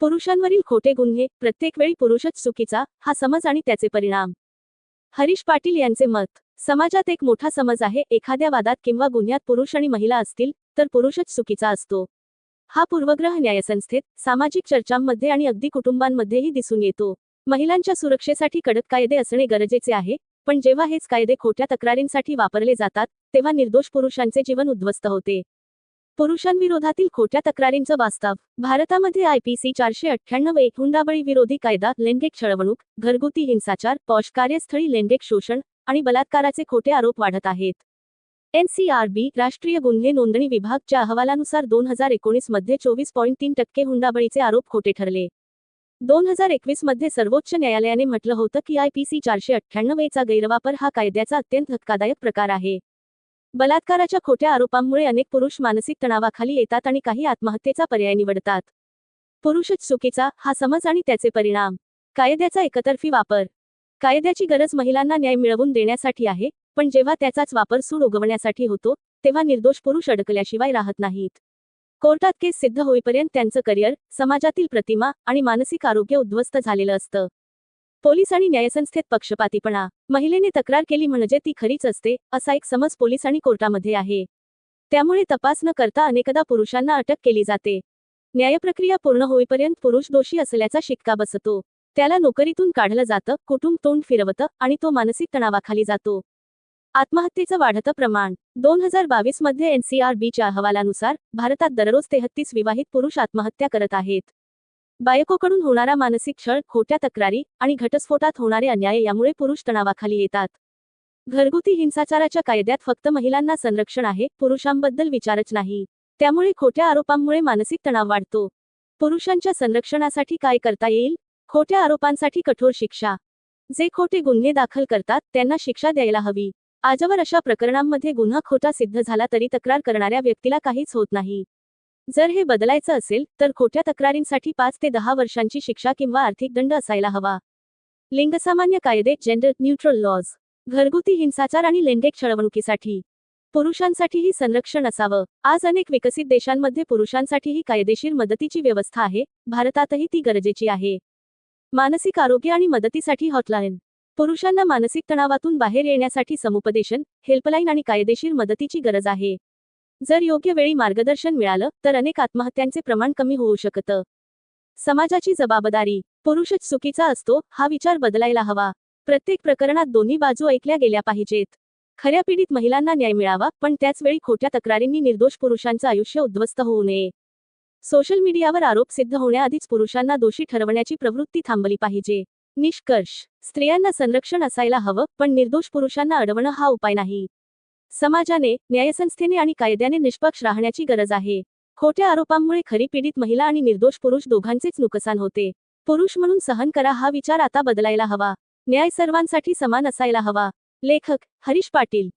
पुरुषांवरील खोटे गुन्हे प्रत्येक वेळी पुरुषच चुकीचा हा समज आणि त्याचे परिणाम. हरीश पाटील यांचे मत समाजात एक मोठा समज आहे एखाद्या वादात किंवा गुन्ह्यात पुरुष आणि महिला असतील तर पुरुषच चुकीचा असतो. हा पूर्वग्रह न्यायसंस्थेत सामाजिक चर्चांमध्ये आणि अगदी कुटुंबांमध्येही दिसून येतो. महिलांच्या सुरक्षेसाठी कडक कायदे असणे गरजेचे आहे पण जेव्हा हेच कायदे खोट्या तक्रारींसाठी वापरले जातात तेव्हा निर्दोष पुरुषांचे जीवन उद्ध्वस्त होते. पुरुषांविरोधातील खोट्या तक्रारींचं वास्तव. भारतामध्ये आयपीसी चारशे अठ्ठ्याण्णव एक हुंडाबळी विरोधी कायदा लैंगिक छळवणूक घरगुती हिंसाचार पॉश कार्यस्थळी लैंगिक शोषण आणि बलात्काराचे खोटे आरोप वाढत आहेत. एनसीआरबी राष्ट्रीय गुन्हे नोंदणी विभागच्या अहवालानुसार दोन हजार एकोणीसमध्ये चोवीस पॉईंट तीन टक्के हुंडाबळीचे आरोप खोटे ठरले. दोन हजार एकवीसमध्ये सर्वोच्च न्यायालयाने म्हटलं होतं की आयपीसी चारशे अठ्ठ्याण्णवचा गैरवापर हा कायद्याचा अत्यंत धक्कादायक प्रकार आहे. बलात्काराच्या खोट्या आरोपांमुळे अनेक पुरुष मानसिक तणावाखाली येतात आणि काही आत्महत्येचा पर्याय निवडतात. पुरुषच चुकीचा हा समज आणि त्याचे परिणाम. कायद्याचा एकतर्फी वापर. कायद्याची गरज महिलांना न्याय मिळवून देण्यासाठी आहे पण जेव्हा त्याचाच वापर सूड उगवण्यासाठी होतो तेव्हा निर्दोष पुरुष अडकल्याशिवाय राहत नाहीत. कोर्टात केस सिद्ध होईपर्यंत त्यांचं करिअर समाजातील प्रतिमा आणि मानसिक आरोग्य उद्ध्वस्त झालेलं असतं. पोलीस आणि न्यायसंस्थेत पक्षपातीपणा. महिलेने तक्रार केली म्हणजे ती खरीच असते असा एक समज पोलीस आणि कोर्टामध्ये आहे. त्यामुळे तपास न करता अनेकदा पुरुषांना अटक केली जाते. न्यायप्रक्रिया पूर्ण होईपर्यंत पुरुष दोषी असल्याचा शिक्का बसतो. त्याला नोकरीतून काढलं जातं कुटुंब तोंड फिरवतं आणि तो मानसिक तणावाखाली जातो. आत्महत्येचं वाढतं प्रमाण. दोन हजार बावीसमध्ये एनसीआरबीच्या अहवालानुसार भारतात दररोज तेहत्तीस विवाहित पुरुष आत्महत्या करत आहेत. बायकोकडून होणारा मानसिक छळ खोट्या तक्रारी आणि घटस्फोटात होणारे अन्याय यामुळे पुरुष तणावाखाली येतात. घरगुती हिंसाचाराच्या कायद्यात फक्त महिलांना संरक्षण आहे पुरुषांबद्दल विचारच नाही. त्यामुळे खोट्या आरोपांमुळे मानसिक तणाव वाढतो. पुरुषांच्या संरक्षणासाठी काय करता येईल? खोट्या आरोपांसाठी कठोर शिक्षा. जे खोटे गुन्हे दाखल करतात त्यांना शिक्षा द्यायला हवी. आजवर अशा प्रकरणांमध्ये गुन्हा खोटा सिद्ध झाला तरी तक्रार करणाऱ्या व्यक्तीला काहीच होत नाही. जर हे बदलायचं असेल तर खोट्या तक्रारींसाठी पाच ते दहा वर्षांची शिक्षा किंवा आर्थिक दंड असायला हवा. लिंगसामान्य कायदे जेंडर न्यूट्रल लॉज घरगुती हिंसाचार आणि लैंगिक छळवणुकीसाठी. पुरुषांसाठीही संरक्षण असावं. आज अनेक विकसित देशांमध्ये पुरुषांसाठीही कायदेशीर मदतीची व्यवस्था आहे. भारतातही ती गरजेची आहे. मानसिक आरोग्य आणि मदतीसाठी हॉटलाईन पुरुषांना मानसिक तणावातून बाहेर येण्यासाठी समुपदेशन हेल्पलाईन आणि कायदेशीर मदतीची गरज आहे. जर योग्य वेळी मार्गदर्शन मिळालं तर अनेक आत्महत्यांचे प्रमाण कमी होऊ शकतं. समाजाची जबाबदारी पुरुषच चुकीचा असतो हा विचार बदलायला हवा. प्रत्येक प्रकरणात दोन्ही बाजू ऐकल्या गेल्या पाहिजेत. खऱ्या पीडित महिलांना न्याय मिळावा पण त्याचवेळी खोट्या तक्रारींनी निर्दोष पुरुषांचं आयुष्य उद्ध्वस्त होऊ नये. सोशल मीडियावर आरोप सिद्ध होण्याआधीच पुरुषांना दोषी ठरवण्याची प्रवृत्ती थांबली पाहिजे. निष्कर्ष स्त्रियांना संरक्षण असायला हवं पण निर्दोष पुरुषांना अडवणं हा उपाय नाही. समाजाने न्यायसंस्थेने आणि कायद्याने निष्पक्ष राहण्याची गरज आहे. खोट्या आरोपांमुळे खरी पीडित महिला आणि निर्दोष पुरुष दोघांचेच नुकसान होते. पुरुष म्हणून सहन करा हा विचार आता बदलायला हवा. न्याय सर्वांसाठी समान असायला हवा. लेखक हरीश पाटील